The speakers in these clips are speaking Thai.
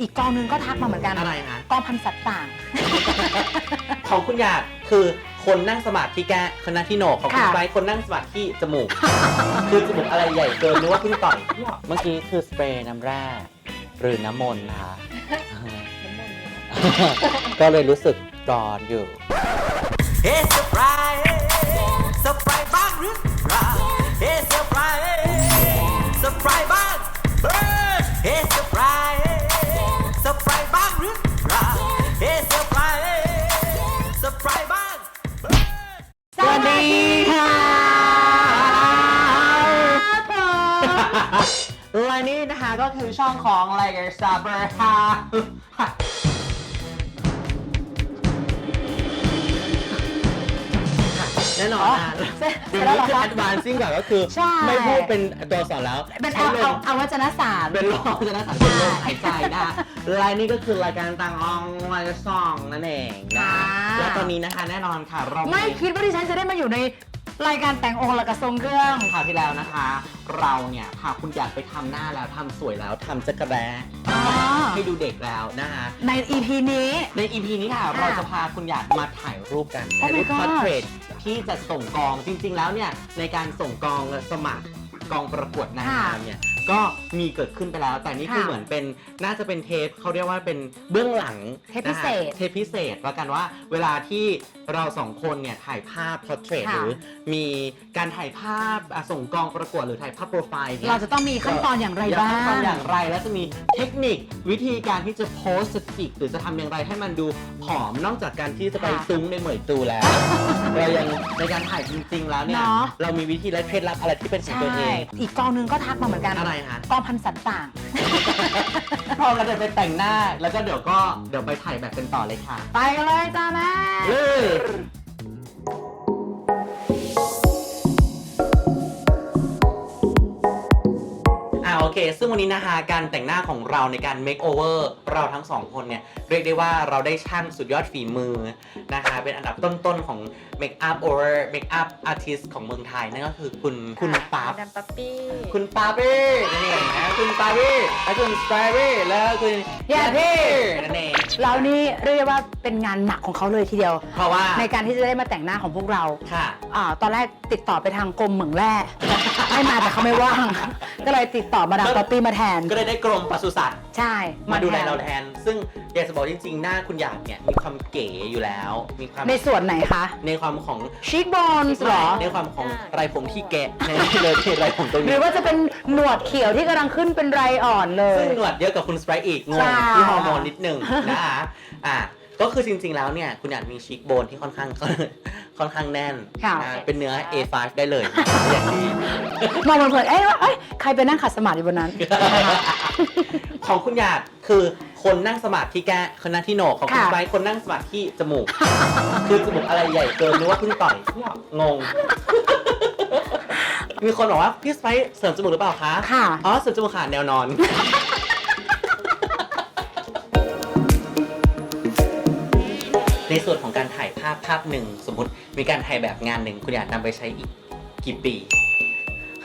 อีกกองหนึงก็ทักมาเหมือนกันอะไรคะกองพันสัตว์ต่าง ของคุณหยาดคือคนนั่งสมาธิแกคนนั่งที่โหนกของคุณค่ะ ไบร์ทคนนั่งสมาธิจมูก คือจมูกอะไรใหญ่เกินนึกว่าเพิ่งต่อยเมื่อกี้คือสเปรย์น้ำแร่หรือน้ำมนต์นะคะ ก็เลยรู้สึกร้อนอยู่ เฮ้เซอร์ไพรส์เซอร์ไพรส์บ้างหรือเปล่าเฮ้เซอร์ไพรส์เซอร์ไพรส์บ้างเฮ้เฮ้เซอร์ไพร ก็คือช่องของ l i g e r s a b e r ค่ะแน่นอนนะเสร็จเดี๋ยวแล้วนี้เหรอคือ คะ advancing แบบก็คือ ใช่ ไม่พูดเป็นตัวอักษรแล้วเป็นใช้เอาเอาเอาวัจนศาสตร์เป็นลมจะนะสารเป็นลมหายใจนะรายนี้ก็คือรายการต่างอองรายการซองนั่นเองนะค่ะ และตอนนี้นะคะแน่นอนค่ะเรา ไม่คิดว่าดิฉันจะได้มาอยู่ใน รายการแต่งองค์และกระทรงเครื่องคราวที่แล้วนะคะ เราเนี่ยพาคุณอยากไปทำหน้าแล้วทำสวยแล้วทำจักรแร้อ๋อให้ดูเด็กแล้วนะคะ ใน EP นี้ ใน EP นี้ค่ะ เราจะพาคุณหยาดมาถ่ายรูปกัน Oh my ถ่ายรูป gosh พอร์เทรตที่จะส่งกองจริง ๆ แล้วเนี่ย ในการส่งกองสมัครกองประกวดนางงามเนี่ย ก็มีเกิดขึ้นไปแล้ว แต่นี่คือค่ะเหมือนเป็นน่าจะเป็นเทปเขาเรียกว่าเป็นเบื้องหลังเทปพิเศษนะคะเทปพิเศษแล้วกันว่า เวลาที่เราสองคนเนี่ยถ่ายภาพพอร์เทรตค่ะ หรือมีการถ่ายภาพอะส่งกองประกวดหรือถ่ายภาพโปรไฟล์นี่ย เราจะต้องมีขั้นตอนอย่างไรบ้าขั้นตอนงอย่างไรแล้วจะมีเทคนิควิธีการที่จะโพสต์สติกหรือจะทำอย่างไรให้มันดูผอมนอกจากการที่จะไปค่ะซุ้งในเหมยตูแล้ว เรายังในการถ่ายจริงๆแล้วเนี่ยเนาะ เรามีวิธีและเคล็ดลับอะไรที่เป็นของใช่ ตัวเอง อีกกองหนึงก็ทักมาเหมือนกัน อะไรคะกองพันสัตว์ต่าง พอเราจะไปแต่งหน้า แล้วก็เดี๋ยวก็เดี๋ยวไปถ่ายแบบกันต่อเลยค่ะ ไปกันเลยจ้าแม่ เลย เค ซึ่งวันนี้นะคะการแต่งหน้าของเราในการ make over เราทั้งสองคนเนี่ย เรียกได้ว่าเราได้ช่างสุดยอดฝีมือนะคะ เป็นอันดับต้นๆของ make up over make up artist ของเมืองไทย นั่นก็คือคุณคุณปั๊บดัมปั๊ปปี้คุณปาเป้นั่นเองนะคุณปาเป้และคุณสไปเป้แล้วคุณแย่เท่นั่นเองเรานี่เรียกได้ว่า เป็นงานหนักของเขาเลยทีเดียว เพราะว่าในการที่จะได้มาแต่งหน้าของพวกเราค่ะอ่าตอนแรกติดต่อไปทางกรมเหมืองแร่ ให้มาแต่เขาไม่ว่าง ก็เลยติดต่อมาดามป๊อปปี้มาแทน ก็เลยได้กรมปศุสัตว์ใช่มาดูแลทนเราแทน ซึ่งอยากจะบอกจริงๆ หน้าคุณหยาดเนี่ยมีความเก๋อยู่แล้ว มีความในส่วนไหนคะในความของชีกบอลหรอ ในความของไรผมที่แกะในเลยที่ไรผมตรงหรืนี้อว่าจะเป็นหนวดเขียวที่กำลังขึ้นเป็นไรอ่อนเลย ซึ่งหนวดเยอะกับคุณสไปร์อีกงใช่งที่ฮอร์โมนนิดนึงนะคะอะ ก็คือจริงๆแล้วเนี่ยคุณหยาดมีชิคโบนที่ค่อนข้าง ค่อนข้างแน่นค่ะ นะเป็นเนื้อ A5 ได้เลยอย่างดีมองเพลินๆเอ้ยว่าเอ้ยใครไปนั่งขัดสมาธิอยู่บนนั้นนะคะของคุณหยาดคือคนนั่งสมาธิแกคนนั่งที่โหนกของคุณค่ะ ไบร์ทคนนั่งสมาธิจมูก คือจมูกอะไรใหญ่เกินนึกว่าเพิ่งต่อยงง มีคนบอกว่าพี่สไปร์เสริมจมูกหรือเปล่าคะ ค่ะ อ๋อเสริมจมูกค่ะแนวนอน ในส่วนของการถ่ายภาพภาพหนึ่งสมมติมีการถ่ายแบบงานหนึ่งคุณอยากนำไปใช้อีกกี่ปี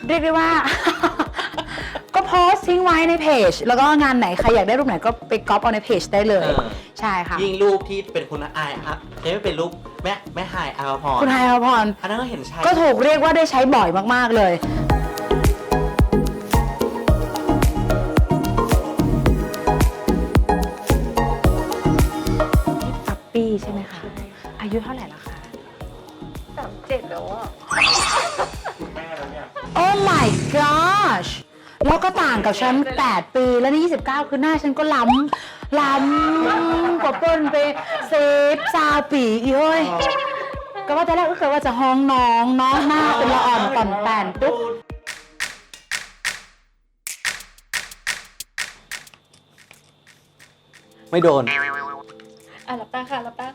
เรียกได้ว่า ก็โพสต์ทิ้งไว้ในเพจ แล้วก็งานไหนใครอยากได้รูปไหนก็ไปก๊อปเอาในเพจได้เลย เออ ใช่ค่ะ ยิ่งรูปที่เป็นคุณอายครับยังไม่เป็นรูปแม่แม่หายอาภรคุณไฮอภรอันนั้นก็เห็นชัดก็ถูกเรียกว่าได้ใช้บ่อยมากๆเลย ยุเท่าไหร่ละคะสามเจ็ดแล้วอะโอ้ my gosh แล้วก็ต่างกับฉัน 8 ปี แล้วนี่29 คือหน้าฉันก็ล้ำ ล้ำกว่าเปิ้ลไปเซฟซาปีอีเฮ้ย ก็ว่าแต่แรกก็เคยว่าจะห้องน้องน้องหน้าเป็นละอ่อนต่อนแตนปุ๊บไม่โดน อะรับตาค่ะรับตา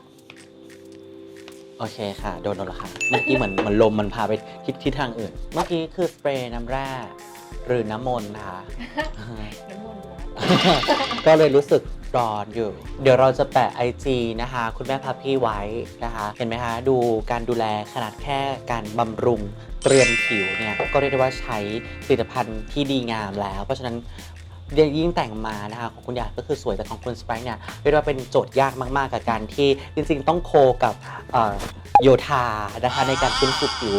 โอเคค่ะ โดนโดนแล้วค่ะ เมื่อกี้เหมือนเหมือนลมมันพาไปทิศทิศทางอื่น เมื่อกี้คือสเปรย์น้ำแร่หรือน้ำมนต์นะคะ น้ำมนต์นะก็เลยรู้สึกร้อนอยู่ เดี๋ยวเราจะแปะ IG นะคะ คุณแม่พับพี่ไว้นะคะ เห็นไหมคะ ดูการดูแลขนาดแค่การบำรุงเตรียมผิวเนี่ย ก็เรียกได้ว่าใช้ผลิตภัณฑ์ที่ดีงามแล้ว เพราะฉะนั้น ยิ่งแต่งมานะคะของคุณหยาดก็คือสวยแต่ของคุณสไปร์เนี่ยเรียกว่าเป็นโจทย์ยากมากๆกับการที่จริงๆต้องโคกับเอ่อโยธานะคะในการฟื้นฟูผิว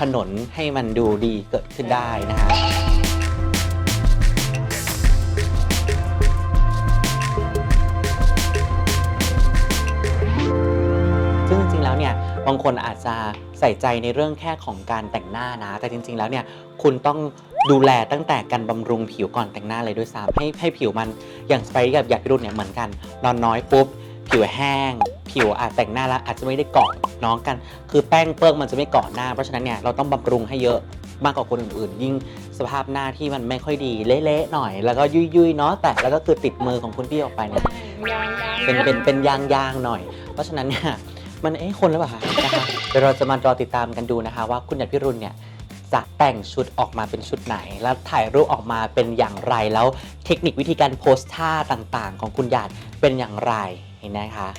ถนนให้มันดูดีเกิดขึ้นได้นะคะซึ่งจริงๆแล้วเนี่ยบางคนอาจจะใส่ใจในเรื่องแค่ของการแต่งหน้านะ แต่จริง ๆ แล้วเนี่ยคุณต้อง ดูแลตั้งแต่การบำรุงผิวก่อนแต่งหน้าเลยด้วยซ้ำให้ให้ผิวมันอย่างสไปร์กับอยากพิรุณเนี่ยเหมือนกัน นอนน้อยปุ๊บ ผิวแห้ง ผิวอาจแต่งหน้าแล้วอาจจะไม่ได้เกาะน้องกัน คือแป้งเปิ้งมันจะไม่เกาะหน้าเพราะฉะนั้นเนี่ยเราต้องบำรุงให้เยอะมากกว่าคนอื่นๆ ยิ่งสภาพหน้าที่มันไม่ค่อยดีเละๆหน่อย แล้วก็ยุ่ยๆเนาะแต่แล้วก็คือติดมือของคุณพี่ออกไปเนี่ยเป็นเป็นเป็นยางยางๆหน่อย เพราะฉะนั้นเนี่ยมันเอ๊ะคนหรือเปล่าคะนะคะเดี๋ยวเราจะมารอติดตามกันดูนะคะ ว่าคุณหยาดพิรุณเนี่ย จะแต่งชุดออกมาเป็นชุดไหน แล้วถ่ายรูปออกมาเป็นอย่างไรแล้วเทคนิควิธีการโพสท่าต่างๆ ของคุณหยาดเป็นอย่างไรเห็นนะคะ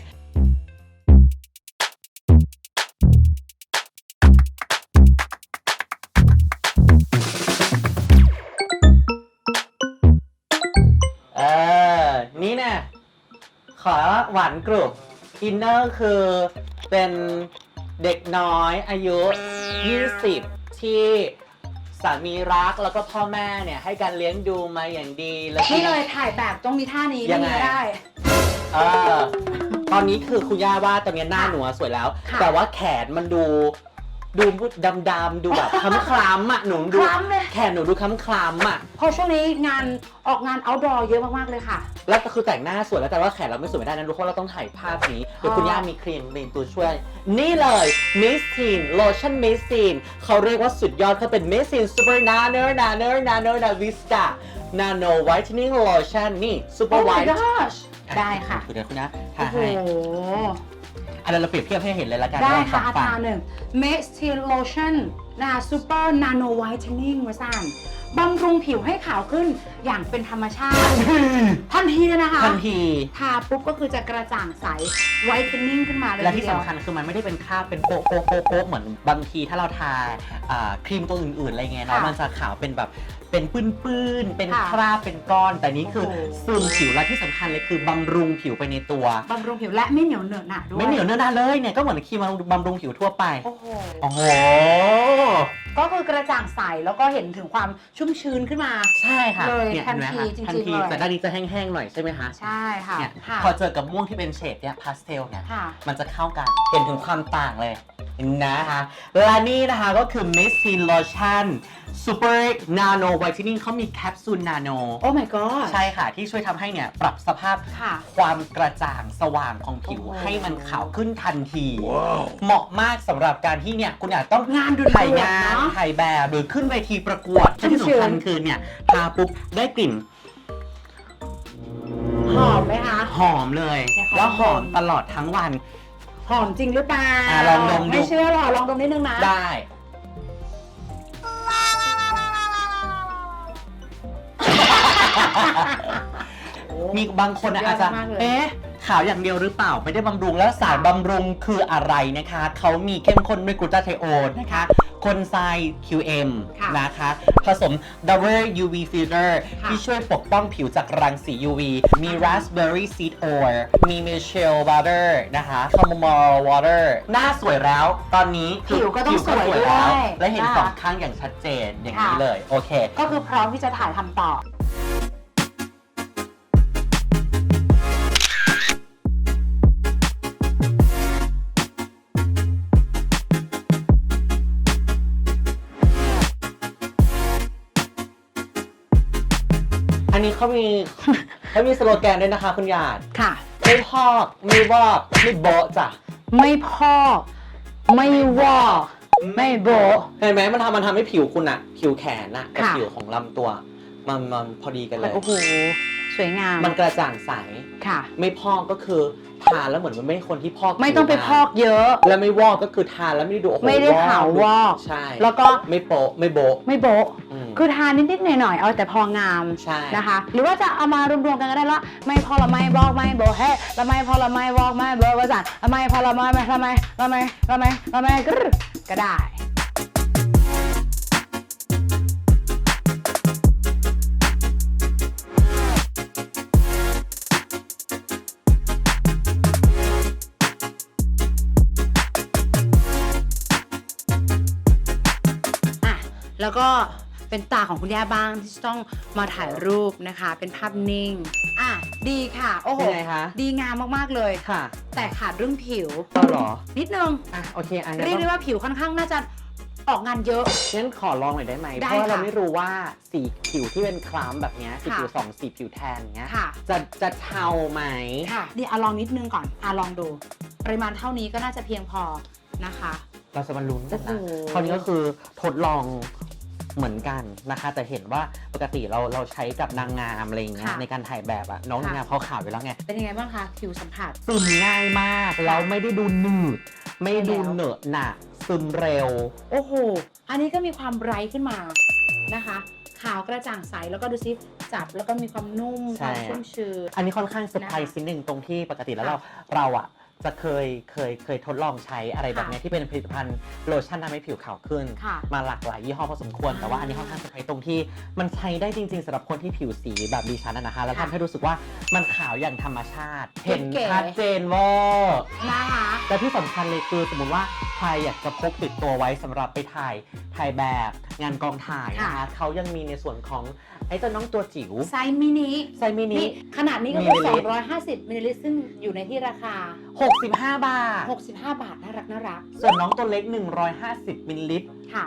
เออนี่เนะขอหวานกรุบอินเนอร์คือเป็นเด็กน้อยอายุ 20 ที่สามีรักแล้วก็พ่อแม่เนี่ยให้การเลี้ยงดูมาอย่างดีแล้วก็นี่เลยถ่ายแบบต้องมีท่านี้ยังไงไม่ได้ เออตอนนี้คือคุณย่าว่าตอนนี้หน้าหนูอะสวยแล้ว ค่ะ แต่ว่าแขนมันดู ดูดำๆดูแบบคล้ำๆอะหนูดูคล้ำเลย แขนหนูดูคล้ำๆอะเพราะช่วงนี้งานออกงาน outdoor เยอะมากๆเลยค่ะ แล้วก็คือแต่งหน้าสวยแล้วแต่ว่าแขนเราไม่สวยไม่ได้นะทุกคนเราต้องถ่ายภาพนี้เดี๋ยวคุณย่ามีครีมเป็นตัวช่วย นี่เลย Miss Teen Lotion Miss Teen เขาเรียกว่าสุดยอดเขาเป็น Miss Teen Super Nano Nano Nano Na Vista Nano Whitening Lotion นี่ Super Oh my White gosh ได้ค่ะเดี๋ยวคุณย่าโอ้ทาโหให้ อันนั้นเราเปรียบเทียบให้เห็นเลยละกันได้ว่าสค่ะองอาฝั่ทางหนึ่ง Max Teen Lotion นะคะ Super Nano Whitening วะซันบำรุงผิวให้ขาวขึ้นอย่างเป็นธรรมชาติ ทันทีเลยนะคะ ทันที ทาปุ๊บก็คือจะกระจ่างใส whitening ขึ้นมาเลยและทีที่เดียวสำคัญคือมันไม่ได้เป็นคราบเป็นโป๊ะโป๊ะโป๊ะโป๊ะเหมือนบางทีถ้าเราทาอ่าครีมตัวอื่นๆอะไรเงี้ยเนาะค่ะมันจะขาวเป็นแบบ เป็นปื้นๆ เป็นค่ะคราบเป็นก้อน แต่นี้คือโอ้โห ซึมผิวและที่สำคัญเลยคือบำรุงผิวไปในตัว บำรุงผิวและไม่เหนียวเหนอะหนะด้วยไม่เหนียวเนื้อหนาเลยเนี่ยก็เหมือนครีมบำรุงผิวทั่วไป โอ้โห โอ้โห ก็คือกระจ่างใสแล้วก็เห็นถึงความชุ่มชื้นขึ้นมา ใช่ค่ะเลยเนี่ยทันเห็ไหมทีคะจริงๆทันทีเลย แต่ด้านนี้จะแห้งๆหน่อยใช่ไหมคะใช่ค่ะเนี่ยค่ะพอเจอกับม่วงที่เป็นเฉดเนี่ยพาสเทลเนี่ย ค่ะ มันจะเข้ากัน เห็นถึงความต่างเลยนะคะ และนี่นะคะก็คือ Miss Teen Lotion Super Nano Whitening เขามีแคปซูลนาโน โอ้ my god ใช่ค่ะ ที่ช่วยทำให้เนี่ย ปรับสภาพค่ะความกระจ่างสว่างของผิว โอ้โหให้มันขาวขึ้นทันที เหมาะมากสำหรับการที่เนี่ย คุณอาจต้องงานด่วนๆถ่ายงานเนอะถ่ายแบบหรือขึ้นเวทีประกวดชุ่มที่ชื้นสำคัญคือเนี่ยทาปุ๊บได้กลิ่น หอมไหมคะ หอมเลย เนี่ยขอแล้วหอมดมตลอดทั้งวัน หอมจริงหรือเปล่าอะลองดมดู ไม่เชื่อหรอลองดมนิดนึงนะ ได้ มีบางคนอะอาจจะสุดยอดมากเลย เอ๊ะขาวอย่างเดียวหรือเปล่าไม่ได้บำรุงแล้วสารบำรุงคืออะไรนะคะ เขามีเข้มข้นด้วยกลูตาไทโอนนะคะคนไซ QM ค่ะนะคะ ผสม Double UV Filter ค่ะ ที่ช่วยปกป้องผิวจากรังสี UV มี Raspberry Seed Oil มี Michelle Butter นะคะ Chamomile Water หน้าสวยแล้ว ตอนนี้คือผิวก็ต้องผิสวยด้วยแล้วและเห็นนะคะ สองข้างอย่างชัดเจนอย่างนี้ค่ะเลย โอเค ก็คือพร้อมที่จะถ่ายทำต่อ เขามีเขามีสโลแกนด้วยนะคะคุณหยาดค่ะ ไม่พอกไม่วอกไม่โบะจ้ะไม่พอกไม่วอกไม่โบะ เห็นไหมมันทำมันทำให้ผิวคุณอะผิวแขนอะกับค่ะ ผิวของลำตัว มันมันพอดีกันเลยโอ้โห สวยงามมันกระจ่างใส ค่ะ ไม่พอกก็คือทานแล้วเหมือนมันไม่ใช่คนที่พอกไม่ต้องไปผิวพอกเยอะ แล้วไม่วอกก็คือทานแล้วไม่ได้ดูโอ้โหไม่ได้ขาววอกใช่แล้วก็ไม่โปะไม่โบะไม่โบะอืมคือทานนิดๆหน่อยๆเอาแต่พองามใช่นะคะ หรือว่าจะเอามารวมๆกันก็ได้ละไม่พอละไม่บอกไม่โบะเฮ้ละไม่พอละไม่บอกไม่โบะว่าสั่นละไม่พอละไม่ไม่ละไม่ละไม่ละไม่ละไม่กรึ๊ดก็ได้ แล้วก็เป็นตาของคุณย่าบ้างที่จะต้องมาถ่ายรูปนะคะ เป็นภาพนิ่ง อะ ดีค่ะ โอ้โห เป็นไงคะ ดีงามมาก ๆ เลย ค่ะแต่ขาดเรื่องผิวเอาเหรอ นิดนึง อะ โอเคอันเรียกได้ว่าผิวค่อนข้างน่าจะออกงานเยอะ งั้นขอลองหน่อยได้ไหม ได้เพราะว่าเราค่ะไม่รู้ว่าสีผิวที่เป็นคล้ำแบบเนี้ย สีค่ะ ผิวสองสีผิวแทนเนี้ย ค่ะ จะจะเทาไหม ค่ะนี่อะลองนิดนึงก่อนอะลองดู ปริมาณเท่านี้ก็น่าจะเพียงพอนะคะ เราจะมาลุ้นกันนะโอ้โห คราวนี้ก็คือทดลอง เหมือนกันนะคะ แต่เห็นว่าปกติเราเราใช้กับนางงามอะไรอย่างเงี้ยค่ะ ในการถ่ายแบบอะน้องนางงามเขาขาวอยู่แล้วไงเป็นยังไงบ้างคะผิวสัมผัส ซึมง่ายมากแล้วไม่ได้ดูหนืด ไม่ดูใช่แล้วเหนอะหนะซึมเร็ว โอ้โห อันนี้ก็มีความไบรท์ขึ้นมานะคะ ขาวกระจ่างใส แล้วก็ดูซิจับแล้วก็มีความนุ่มคใช่วามชุ่มชื้น อันนี้ค่อนข้างเซอร์ไพรส์นิดนึงตรงที่ปกติแล้วเราเราอะ จะเคยเคยเคยทดลองใช้อะไรแบบเนี้ยที่เป็นผลิตภัณฑ์โลชั่นทำให้ผิวขาวขึ้น ค่ะมาหลากหลายยี่ห้อพอสมควรแต่ว่าอันนี้ค่อนข้างเซอร์ไพรส์ตรงที่ มันใช้ได้จริงๆสำหรับคนที่ผิวสีแบบดิฉันอะนะคะแล้วค่ะ ทำให้รู้สึกว่ามันขาวอย่างธรรมชาติ เห็นเก๋ๆชัดเจนเว่า นะคะ และที่สำคัญเลยคือสมมติว่า ใครอยากจะพกติดตัวไว้สำหรับไปถ่ายถ่ายแบบงานกองถ่ายนะคะเขายังมีในส่วนของไอ้เจ้าน้องตัวจิ๋วไซส์มินิไซส์มินินี่ขนาดนี้ก็มิคือลลิลิตร250มิลลิลิตรซึ่งอยู่ในที่ราคา 65 บาท 65 บาท น่ารักน่ารัก ส่วนน้องตัวเล็ก 150มิลลิลิตร ค่ะ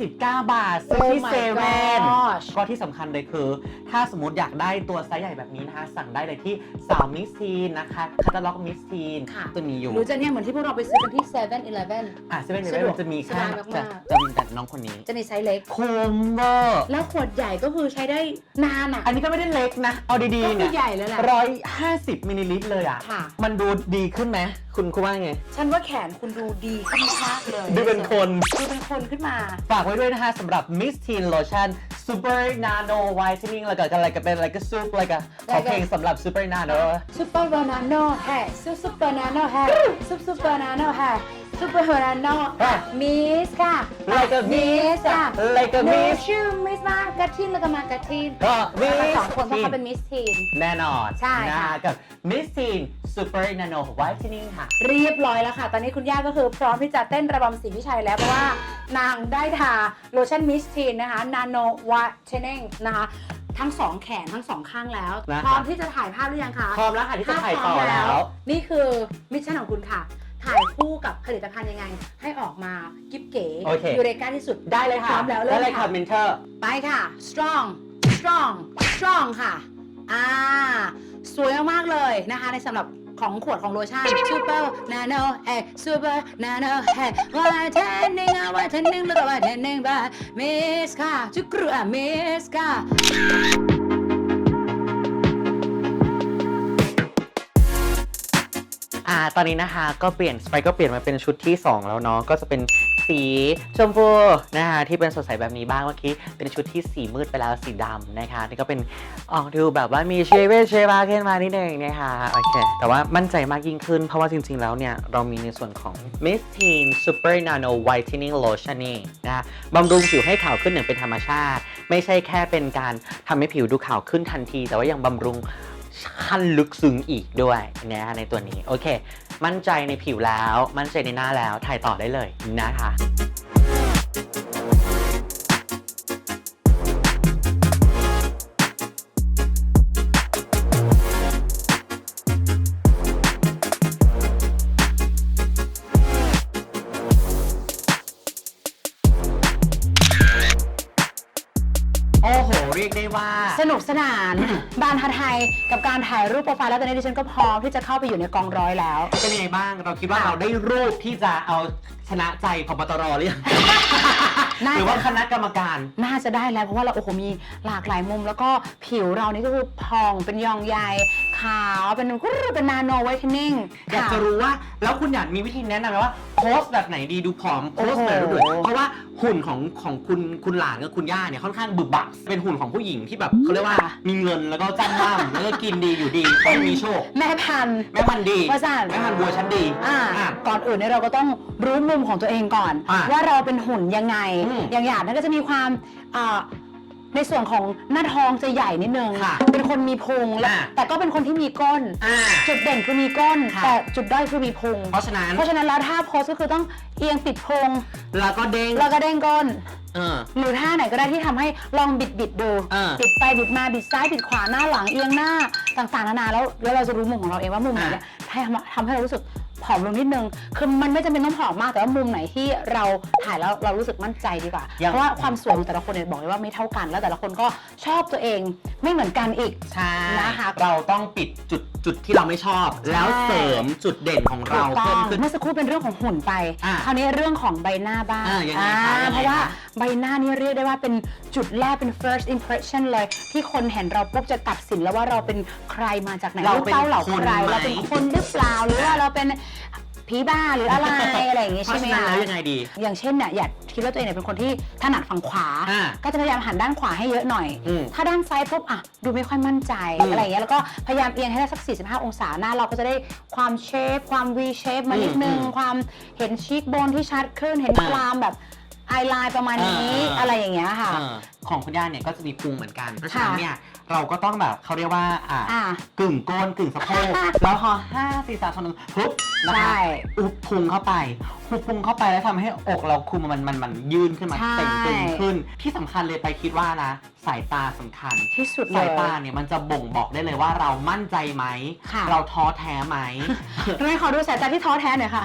29 บาทซื้อที่ Oh my เซเว่น gosh ก็ที่สำคัญเลยคือ ถ้าสมมติอยากได้ตัวไซส์ใหญ่แบบนี้นะคะ สั่งได้เลยที่สาวมิสทีนนะคะคาตาล็อกมิสทีนค่ะตัวนี้อยู่หรือจะเนี่ยเหมือนที่พวกเราไปซื้อกันที่7 e เ e ่ e อ อะเซเว่นสะดวกมันจะมีสบายแค่มากๆ จะจะมีแต่น้องคนนี้จะมีไซส์เล็ก คุ้มเวอร์แล้วขวดใหญ่ก็คือใช้ได้นานอะอันนี้ก็ไม่ได้เล็กนะ เอาดีก็ๆคืเนี่อยใหญ่แล้วแหละ ร้อยห้าสิบมิลลิลิตรเลยอะ ค่ะ มันดูดีขึ้นไหมคุณคุณว่าไง ฉันว่าแขนคุณดูดีขึ้นมากเลยดูเป็นคน ดูเป็นคนขึ้นมา ฝากไว้ด้วยนะคะสำหรับ Miss Teen Lotion Super Nano Whitening แล้วก็อะไรก็เป็นอะไรก็ซุปอะไรก็ขอเพลงสำหรับ Super Nano ซุปเปอร์บานาโน่แฮ ซุปซุปเปอร์นาโน่แฮซุปซุปเปอร์นาโน่แฮซุปเปอร์บานาโน่อะมิสค่ะ Like a miss ค่ะ Like a หนู miss ชื่อมิสมากระทินแล้วก็มากระทินก็มา Miss สองคนเพราะ Teen เขาเป็นมิสทีน แน่นอนใช่นะค่ะ กับ Miss Teen Super Nano Whitening ค่ะ เรียบร้อยแล้วค่ะ ตอนนี้คุณย่าก็คือพร้อมที่จะเต้นระบำสีพิชัยแล้ว เพราะว่านางได้ทาโลชั่นมิสทีนนะคะนาโนวาเทน n งนะคะ ทั้งสองแขนทั้งสองข้างแล้ว นะคะพร้อมที่จะถ่ายภาพหรือยังคะพร้อมแล้วค่ะที่จะถ้ถ่ายต่อพร้มแล้ว นี่คือมิชชั่นของคุณค่ะ ถ่ายคู่กับผลิตภัณฑ์ยังไง ให้ออกมากิ๊บเก๋โอเคยูเรกาที่สุดได้เลยค่ะพร้อมแล้วเริ่ได้มเลยค่ะค่ะ เมนเทอร์ ไปค่ะ strong strong strong ค่ะ อ่า สวยมากๆเลยนะคะในสำหรับของขวดของโลชั่น super nano เอ้ย super nano เฮ้ย whitening อะ whitening แล้วก็ whitening by miss ค่ะจุกรูอะ miss ค่ะ อ่าตอนนี้นะคะก็เปลี่ยนสไปก็เปลี่ยนมาเป็นชุดที่ 2 แล้วเนาะก็จะเป็นสีชมพูนะคะที่เป็นสดใสแบบนี้บ้างเมื่อกี้เป็นชุดที่สีมืดไปแล้วสีดำนะคะนี่ก็เป็นออกดูแบบว่ามีเชเวเชวาขึ้นมานิดนึงนะคะโอเคแต่ว่ามั่นใจมากยิ่งขึ้น เพราะว่าจริงๆแล้วเนี่ยเรามีในส่วนของ Miss Teen Super Nano Whitening Lotion นี่นะคะบำรุงผิวให้ขาวขึ้นอย่างเป็นธรรมชาติ ไม่ใช่แค่เป็นการทำให้ผิวดูขาวขึ้นทันที แต่ว่ายังบำรุง ขั้นลึกซึ้งอีกด้วยนะในตัวนี้ โอเค มั่นใจในผิวแล้ว มั่นใจในหน้าแล้วถ่ายต่อได้เลยนะคะโอ้โห เรียกได้ว่า สนุกสนาน บานฮาไทยกับการถ่ายรูปโปรไฟล์แล้วตอนนี้ดิฉันก็พร้อมที่จะเข้าไปอยู่ในกองร้อยแล้ว เป็นยังไงบ้าง เราคิดว่าเราได้รูปที่จะเอาชนะใจพบตรหรือยังน่าจะ หรือว่าคณะกรรมการ น่าจะได้แล้วเพราะว่าเราโอ้โหมีหลากหลายมุม แล้วก็ผิวเรานี่ก็คือพองเป็นยองใยขาวเป็นกรุ๊ดเป็นนาโนไวท์เทนนิ่ง อยากจะรู้ว่าแล้วคุณอยากมีวิธีแนะนำไหมว่าโพสต์แบบไหนดีดูผอมโพสต์แบบไหนดูโอ้ด้วยโห เพราะว่าหุ่นของของคุณคุณหลานกับคุณย่าเนี่ยค่อนข้างบึกบักเป็นหุ่นของผู้หญิงที่แบบเขาเรียกว่ามีเงินแล้วก็จ้ำม่ำแล้วก็กินดีอยู่ดีไม่มีโชค แม่พันธุ์ แม่พันธุ์ดีว่าสั่นแม่พันธุ์บัวชั้นดี อ่าอะก่อนอื่นเนี่ยเราก็ต้องรู้มุมของตัวเองก่อน อะว่าเราเป็นหุ่นยังไง อืมอย่างหยาดนั่นก็จะมีความอ่า ในส่วนของหน้าท้องจะใหญ่นิดนึง ค่ะเป็นคนมีพุงแล้วอ่า แต่ก็เป็นคนที่มีก้น อ่า จุดเด่นคือมีก้น ค่ะ แต่จุดด้อยคือมีพุง เพราะฉะนั้นเพราะฉะนั้นแล้วท่าโพสก็คือต้องเอียงปิดพุงแล้วก็เด้งแล้วก็เด้งก้น เออ หรือท่าไหนก็ได้ที่ทำให้ลองบิดบิดๆดูอ่าบิดไปบิดมาบิดซ้ายบิดขวาหน้าหลังเอียงหน้าต่างๆนานาแล้วแล้วเราจะรู้มุมของเราเองว่ามุมไหนเนี่ยทำทำให้เรารู้สึก ผอมลงนิดนึงคือมันไม่จำเป็นต้องผอมมากแต่ว่ามุมไหนที่เราถ่ายแล้วเรารู้สึกมั่นใจดีกว่า อย่าง เพราะว่าความสวยของแต่ละคนเนี่ยบอกเลยว่าไม่เท่ากัน แล้วแต่ละคนก็ชอบตัวเองไม่เหมือนกันอีก ใช่นะคะ เราต้องปิดจุดจุดที่เราไม่ชอบ แล้วเสริมจุดเด่นของเราถูกต้เพิ่อมงขึ้น เมื่อสักครู่เป็นเรื่องของหุ่นไป อ่าคราวนี้เรื่องของใบหน้าบ้างอ่ายังไงคะอ่ายังไงเพราะว่าคะใบหน้านี่เรียกได้ว่าเป็นจุดแรกเป็น first impression เลย ที่คนเห็นเราปุ๊บจะตัดสินแล้วว่าเราเป็นใครมาจากไหนเราลูกเป็นเต้าเหล่าคนใครไหมเราเป็นคนหรือเปล่าหรือว่าเราเป็น ผีบ้าหรืออะไรอะไรอย่างงี้เพใช่ราะไหมฉะนั้นคะ แล้วยังไงดี อย่างเช่นเนี่ยอยากคิดว่าตัวเองเนี่ยเป็นคนที่ถนัดฝั่งขวา อ่าก็จะพยายามหันด้านขวาให้เยอะหน่อย อืมถ้าด้านซ้ายปุ๊บอะดูไม่ค่อยมั่นใจอืมอะไรอย่างเงี้ยแล้วก็พยายามเอียงให้ได้สัก 45 องศาหน้าเราก็จะได้ความเชฟความ V shape มานิดนึง อืมความเห็นชีกโบนที่ชัดขึ้นเห็นอ่ากรามแบบไอไลน์ประมาณนี้อ่า อะไรอย่างเงี้ยค่ะ เออของคุณย่าเนี่ยก็จะมีพุงเหมือนกัน เพราะฉะนั้นค่ะเนี่ย เราก็ต้องแบบเขาเรียกว่าอ่าอ่ากึ่งก้นกึ่งสะโพก แล้วพอห้าสี่สามสองหนึ่งปุ๊บนะใช่ คะอุบพุงเข้าไปหุบพุงเข้าไปแล้วทำให้อกเราคุมมันมันมันยื่นขึ้นมาใช่ เต่งตึงขึ้น ที่สำคัญเลยไปคิดว่านะ สายตาสำคัญ ที่สุดเลสายย ตาเนี่ยมันจะบ่งบอกได้เลยว่าเรามั่นใจไหม ค่ะ เราท้อแท้ไหมทำไมขอดูสายตาที่ท้อแท้หน่อยค่ะ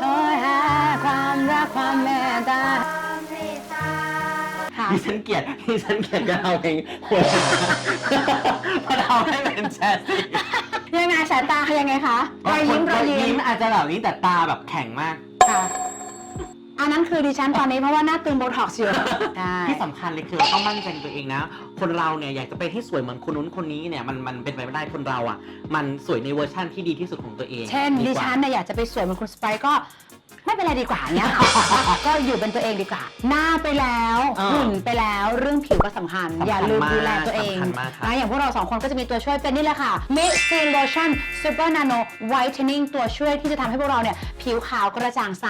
เฮ้ยหาความรักความเมตตาค่ะ ดิฉันเกลียดดิฉันเกลียดการเอาเพลงหัวมันเอาให้เป็นแชร์ซียังไงสายตายังไงคะรอยยิ้มรอยยิ้มอาจจะแบบนี้แต่ตาแบบแข็งมากค่ะอันนั้นคือดิฉันตอนนี้เพราะว่าหน้าตึงโบท็อกซ์อยู่ใช่ที่สำคัญเลยคือเราต้องมั่นใจในตัวเองนะ คนเราเนี่ยอยากจะเป็นให้สวยเหมือนคนนู้นคนนี้เนี่ยมันมันเป็นไปไม่ได้คนเราอะ มันสวยในเวอร์ชั่นที่ดีที่สุดของตัวเอง เช่นกดิว่าฉันเนี่ยอยากจะไปสวยเหมือนคุณสไปร์ก็ ไม่เป็นไรดีกว่าเนี้ยค่ะก็อยู่เป็นตัวเองดีกว่า หน้าไปแล้วเออหุ่นไปแล้วเรื่องผิวก็สำคัญ สำคัญอย่าลืมมากดูแลตัวเองสำคัญมากครับนะอย่างพวกเราสองคนก็จะมีตัวช่วยเป็นนี่แหละค่ะ Mist Skin Lotion Super Nano Whitening ตัวช่วยที่จะทำให้พวกเราเนี่ย ผิวขาวกระจ่างใส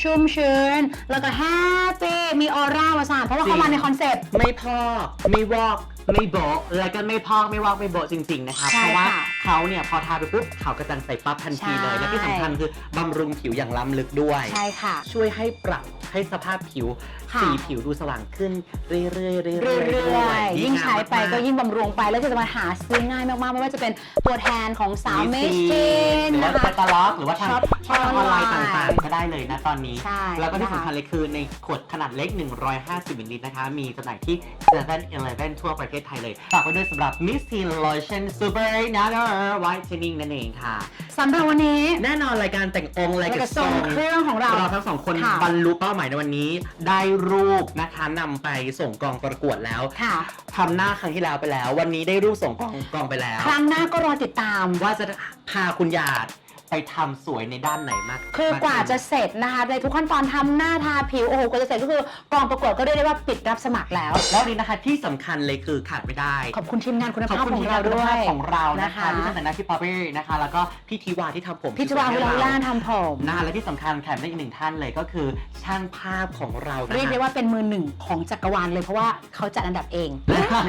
ชุ่มชื้น แล้วก็แฮปปี้มีออร่ามาสานเพราะว่าเขามาในคอนเซปต์ ไม่พอกไม่วอก ไม่โบะแล้วก็ไม่พอกไม่วอกไม่โบะจริง ๆ นะครับใช่เพราะว่าค่ะเขาเนี่ยพอทาไปปุ๊บขาวกระจ่างใสปั๊บทันทีเลย ใช่ และที่สำคัญคือบำรุงผิวอย่างล้ำลึกด้วย ใช่ค่ะ ช่วยให้ปรับให้สภาพผิว ค่ะ สีผิวดูสว่างขึ้นเรื่อยๆเรื่อยๆเรื่ด้อวยๆ ยิ่งใช้ไปก็ดียิ่งบำรุงไป แล้วก็จะมาหาซื้อง่ายมากๆ ไม่ว่าจะเป็นตัวแทนของสาวเมมีสซีกินหรือว่านะแคคะ ตตาล็อก หรือว่าทางช็อปช่องทางออนไลน์ออนไลน์ต่างๆ ก็ได้เลยนะตอนนี้ ใช่แล้วก็ที่นะคะสำคัญเลยคือในขวดขนาดเล็ก 150มิลลิลิตรนะคะ มีจำหน่ายที่7 e 11 11ทั่วประเทศไทยเลย ฝากไว้ด้วยสำหรับ Miss Teen Lotion Super Nano Whitening นั่นเองค่ะ สำหรับวันนี้ แน่นอนรายการแต่งองค์รายแล้วกาก็รทรงเครื่องของเราเราทั้งสองคนค่ะ บรรลุเป้าหมายในวันนี้ ได้รูปนะคะนำไปส่งกองประกวดแล้วค่ะ ทำหน้าครั้งที่แล้วไปแล้ว วันนี้ได้รูปส่งกองกองไปแล้ว ครั้งหน้าก็รอติดตามว่าจะพาคุณหยาด ไปทำสวยในด้านไหนมากคือกว่าจะเสร็จนะคะ ในทุกขั้นตอนทำหน้าทาผิว โอ้โหกว่าจะเสร็จก็คือกองประกวดก็เรียกได้ว่าปิดรับสมัครแล้ว แล้ววันนี้นะคะที่สำคัญเลยคือขาดไม่ได้ ขอบคุณทีมงานคุณขอบภาพคุณของที่เราเราด้ด้ววยยของเรานะนะคะคะ ที่ตั้งแต่หน้าที่ป๊อปปี้นะคะ แล้วก็พี่ทิวาที่ทำผมพี่จวางสเวยลาให้ล่าทำผม นะคะและที่สำคัญแขกได้อีกหนึ่งท่านเลยก็คือช่างภาพของเรานะคะ เรียกได้ว่าเป็นมือหนึ่งของจักรวาลเลยเพราะว่าเขาจัดอันดับเอง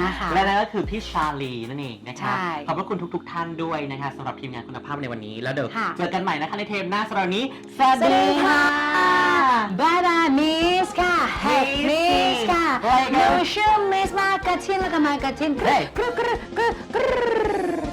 นะคะ และนั่นก็คือพี่ชาลีนั่นเองนะคะใช่ขอบพระคุณทุก ๆ ท่านด้วยนะคะสำหรับทีมงานคุณภาพในวันนี้ แล้วเดี๋ยวค่ะเจอกันใหม่นะคะในเทปหน้าสำหรับวันนี้สวัสสวัสดีดีค่ะค่ะ บายบายมิสค่ะเฮ้มิสค่ะอะไรกันหนูชื่อมิสมากระทินแล้วก็มากระทินกรึกกรึกกรึกกรึก